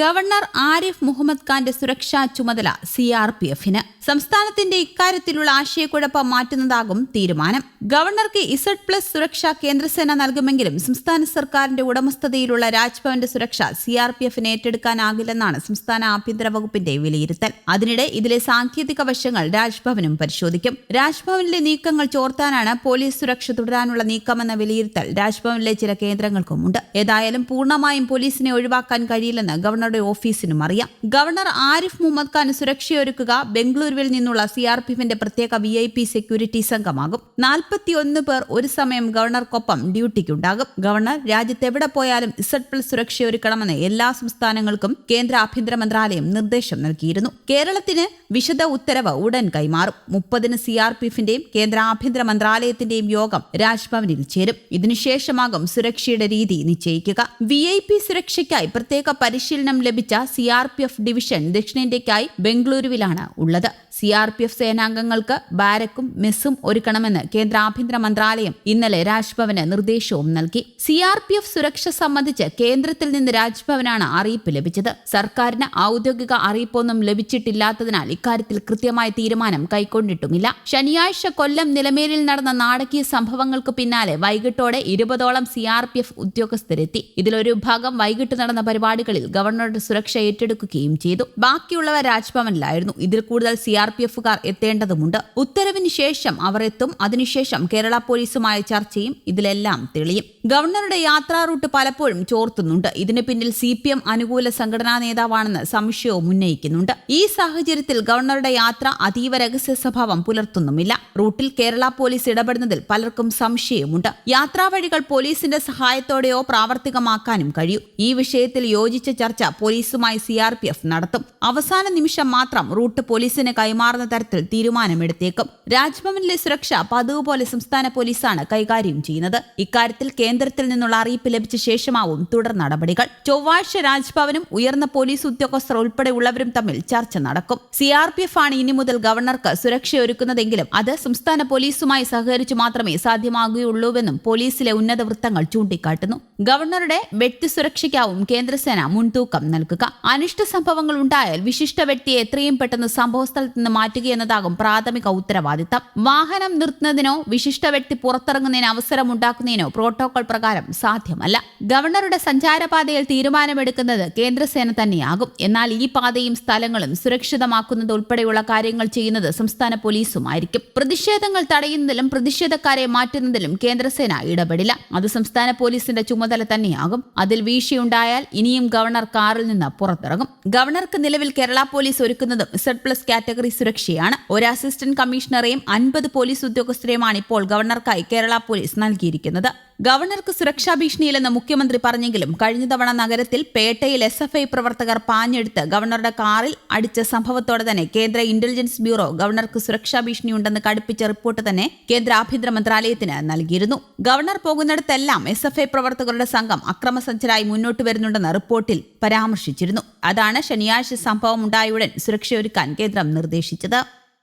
Governor Arif Muhammad ഖാന്റെ സുരക്ഷാ ചുമതല സി ആർ പി എഫിന് സംസ്ഥാനത്തിന്റെ ഇക്കാര്യത്തിലുള്ള ആശയക്കുഴപ്പം മാറ്റുന്നതാകും തീരുമാനം. ഗവർണർക്ക് ഇസഡ് പ്ലസ് സുരക്ഷ കേന്ദ്രസേന നൽകുമെങ്കിലും സംസ്ഥാന സർക്കാരിന്റെ ഉടമസ്ഥതയിലുള്ള രാജ്ഭവന്റെ സുരക്ഷ സി ആർ പി എഫിന് ഏറ്റെടുക്കാനാകില്ലെന്നാണ് സംസ്ഥാന ആഭ്യന്തര വകുപ്പിന്റെ വിലയിരുത്തൽ. അതിനിടെ ഇതിലെ സാങ്കേതിക വശങ്ങൾ രാജ്ഭവനും പരിശോധിക്കും. രാജ്ഭവനിലെ നീക്കങ്ങൾ ചോർത്താനാണ് പോലീസ് സുരക്ഷ തുടരാനുള്ള നീക്കമെന്ന വിലയിരുത്തൽ രാജ്ഭവനിലെ ചില കേന്ദ്രങ്ങൾക്കുമുണ്ട്. ഏതായാലും പൂർണമായും പോലീസിനെ ഒഴിവാക്കാൻ കഴിയില്ലെന്ന് ഗവർണറുടെ ഓഫീസിനും അറിയാം. ഗവർണർ ആരിഫ് മുഹമ്മദ് ഖാൻ സുരക്ഷയൊരുക്കുക ബംഗളൂരുവിൽ നിന്നുള്ള സി ആർ പി എഫിന്റെ പ്രത്യേക വി ഐ പി സെക്യൂരിറ്റി സംഘമാകും. നാൽപ്പത്തിയൊന്ന് പേർ ഒരു സമയം ഗവർണർക്കൊപ്പം ഡ്യൂട്ടിക്കുണ്ടാകും. ഗവർണർ രാജ്യത്ത് എവിടെ പോയാലും ഇസഡ് പ്ലസ് സുരക്ഷയൊരുക്കണമെന്ന് എല്ലാ സംസ്ഥാനങ്ങൾക്കും കേന്ദ്ര ആഭ്യന്തര മന്ത്രാലയം നിർദ്ദേശം നൽകിയിരുന്നു. കേരളത്തിന് വിശദ ഉത്തരവ് ഉടൻ കൈമാറും. മുപ്പതിന് സി ആർ പി എഫിന്റെയും കേന്ദ്ര ആഭ്യന്തര മന്ത്രാലയത്തിന്റെയും യോഗം രാജ്ഭവനിൽ ചേരും. ഇതിനുശേഷമാകും സുരക്ഷയുടെ രീതി നിശ്ചയിക്കുക. വി ഐ പി സുരക്ഷയ്ക്കായി പ്രത്യേക പരിശീലനം ലഭിച്ച C R P F division ദക്ഷിണേന്ത്യയ്ക്കായി ബംഗളൂരുവിലാണ് ഉള്ളത്. സി ആർ പി എഫ് സേനാംഗങ്ങൾക്ക് ബാരക്കും മെസ്സും ഒരുക്കണമെന്ന് കേന്ദ്ര ആഭ്യന്തര മന്ത്രാലയം ഇന്നലെ രാജ്ഭവന് നിർദ്ദേശവും നൽകി. സി ആർ പി എഫ് സുരക്ഷ സംബന്ധിച്ച് കേന്ദ്രത്തിൽ നിന്ന് രാജ്ഭവനാണ് അറിയിപ്പ് ലഭിച്ചത്. സർക്കാരിന് ഔദ്യോഗിക അറിയിപ്പൊന്നും ലഭിച്ചിട്ടില്ലാത്തതിനാൽ ഇക്കാര്യത്തിൽ കൃത്യമായ തീരുമാനം കൈക്കൊണ്ടിട്ടുമില്ല. ശനിയാഴ്ച കൊല്ലം നിലമേലിൽ നടന്ന നാടകീയ സംഭവങ്ങൾക്ക് പിന്നാലെ വൈകിട്ടോടെ ഇരുപതോളം സി ആർ പി എഫ് ഉദ്യോഗസ്ഥരെത്തി. ഇതിലൊരു ഭാഗം വൈകിട്ട് നടന്ന പരിപാടികളിൽ ഗവർണറുടെ സുരക്ഷ ഏറ്റെടുക്കുകയും ചെയ്തു. ബാക്കിയുള്ളവർ രാജ്ഭവനിലായിരുന്നു. ഇതിൽ കൂടുതൽ സി ആർ പി എഫുകാർ എത്തേണ്ടതുണ്ട് ഉത്തരവിന് ശേഷം അവർ എത്തും. അതിനുശേഷം കേരള പോലീസുമായ ചർച്ചയും ഇതിലെല്ലാം തെളിയും. ഗവർണറുടെ യാത്രാ റൂട്ട് പലപ്പോഴും ചോർത്തുന്നുണ്ട്. ഇതിന് പിന്നിൽ സി പി എം അനുകൂല സംഘടനാ നേതാവാണെന്ന് സംശയവും ഉന്നയിക്കുന്നുണ്ട്. ഈ സാഹചര്യത്തിൽ ഗവർണറുടെ യാത്ര അതീവ രഹസ്യ സ്വഭാവം പുലർത്തുന്നുമില്ല. റൂട്ടിൽ കേരള പോലീസ് ഇടപെടുന്നതിൽ പലർക്കും സംശയമുണ്ട് യാത്രാവഴികൾ പോലീസിന്റെ സഹായത്തോടെയോ പ്രാവർത്തികമാക്കാനും കഴിയും. ഈ വിഷയത്തിൽ യോജിച്ച ചർച്ച പോലീസുമായി സി ആർ പി എഫ് നടത്തും. അവസാന നിമിഷം മാത്രം റൂട്ട് പോലീസിന് കൈമാറുന്ന തരത്തിൽ തീരുമാനമെടുത്തേക്കും. രാജ്ഭവനിലെ സുരക്ഷ പതിവ് പോലെ സംസ്ഥാന പോലീസാണ് കൈകാര്യം ചെയ്യുന്നത്. ഇക്കാര്യത്തിൽ കേന്ദ്രത്തിൽ നിന്നുള്ള അറിയിപ്പ് ലഭിച്ച ശേഷമാവും തുടർ നടപടികൾ. ചൊവ്വാഴ്ച രാജ്ഭവനും ഉയർന്ന പോലീസ് ഉദ്യോഗസ്ഥർ ഉൾപ്പെടെയുള്ളവരും തമ്മിൽ ചർച്ച നടക്കും. സി ആർ പി എഫ് ആണ് ഇനി മുതൽ ഗവർണർക്ക് സുരക്ഷയൊരുക്കുന്നതെങ്കിലും അത് സംസ്ഥാന പോലീസുമായി സഹകരിച്ചു മാത്രമേ സാധ്യമാകുകയുള്ളൂവെന്നും പോലീസിലെ ഉന്നത വൃത്തങ്ങൾ ചൂണ്ടിക്കാട്ടുന്നു. ഗവർണറുടെ വ്യക്തി സുരക്ഷയ്ക്കാവും കേന്ദ്രസേന മുൻതൂക്കം നൽകുക. അനിഷ്ട സംഭവങ്ങൾ ഉണ്ടായാൽ വിശിഷ്ട വ്യക്തിയെ എത്രയും പെട്ടെന്ന് സംഭവസ്ഥലത്ത് നിന്ന് മാറ്റുക എന്നതാകും പ്രാഥമിക ഉത്തരവാദിത്തം. വാഹനം നിർത്തുന്നതിനോ വിശിഷ്ട വ്യക്തി പുറത്തിറങ്ങുന്നതിന് അവസരം ഉണ്ടാക്കുന്നതിനോ പ്രോട്ടോകോൾ പ്രകാരം സാധ്യമല്ല. ഗവർണറുടെ സഞ്ചാരപാതയിൽ തീരുമാനമെടുക്കുന്നത് കേന്ദ്രസേന തന്നെയാകും. എന്നാൽ ഈ പാതയും സ്ഥലങ്ങളും സുരക്ഷിതമാക്കുന്നത് ഉൾപ്പെടെയുള്ള കാര്യങ്ങൾ ചെയ്യുന്നത് സംസ്ഥാന പോലീസുമായിരിക്കും. പ്രതിഷേധങ്ങൾ തടയുന്നതിലും പ്രതിഷേധക്കാരെ മാറ്റുന്നതിലും കേന്ദ്രസേന ഇടപെടില്ല. അത് സംസ്ഥാന പോലീസിന്റെ ചുമതല തന്നെയാകും. അതിൽ വീഴ്ചയുണ്ടായാൽ ഇനിയും ഗവർണർ കാറിൽ നിന്ന് പുറത്തിറങ്ങും. ഗവർണർക്ക് നിലവിൽ കേരള പോലീസ് ഒരുക്കുന്നതും സെഡ് പ്ലസ് കാറ്റഗറി സുരക്ഷയാണ്. ഒരു അസിസ്റ്റന്റ് കമ്മീഷണറെയും അൻപത് പോലീസ് ഉദ്യോഗസ്ഥരെയുമാണ് ഇപ്പോൾ ഗവർണർക്കായി കേരള പോലീസ് നൽകിയിരിക്കുന്നത്. ഗവർണർക്ക് സുരക്ഷാ ഭീഷണിയില്ലെന്ന് മുഖ്യമന്ത്രി പറഞ്ഞെങ്കിലും കഴിഞ്ഞ തവണ നഗരത്തിൽ പേട്ടയിൽ എസ് എഫ് ഐ പ്രവർത്തകർ പാഞ്ഞെടുത്ത് ഗവർണറുടെ കാറിൽ അടിച്ച സംഭവത്തോടെ തന്നെ കേന്ദ്ര ഇന്റലിജൻസ് ബ്യൂറോ ഗവർണർക്ക് സുരക്ഷാ ഭീഷണിയുണ്ടെന്ന് കടുപ്പിച്ച റിപ്പോർട്ട് തന്നെ കേന്ദ്ര ആഭ്യന്തര മന്ത്രാലയത്തിന് നൽകിയിരുന്നു. ഗവർണർ പോകുന്നിടത്തെല്ലാം എസ് എഫ് ഐ പ്രവർത്തകരുടെ സംഘം അക്രമസജ്ജരായി മുന്നോട്ട് വരുന്നുണ്ടെന്ന് റിപ്പോർട്ടിൽ പരാമർശിച്ചിരുന്നു. അതാണ് ശനിയാഴ്ച സംഭവം ഉണ്ടായ ഉടൻ സുരക്ഷയൊരുക്കാൻ കേന്ദ്രം നിർദ്ദേശിച്ചത്.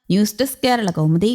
News desk Kerala Kaumudi.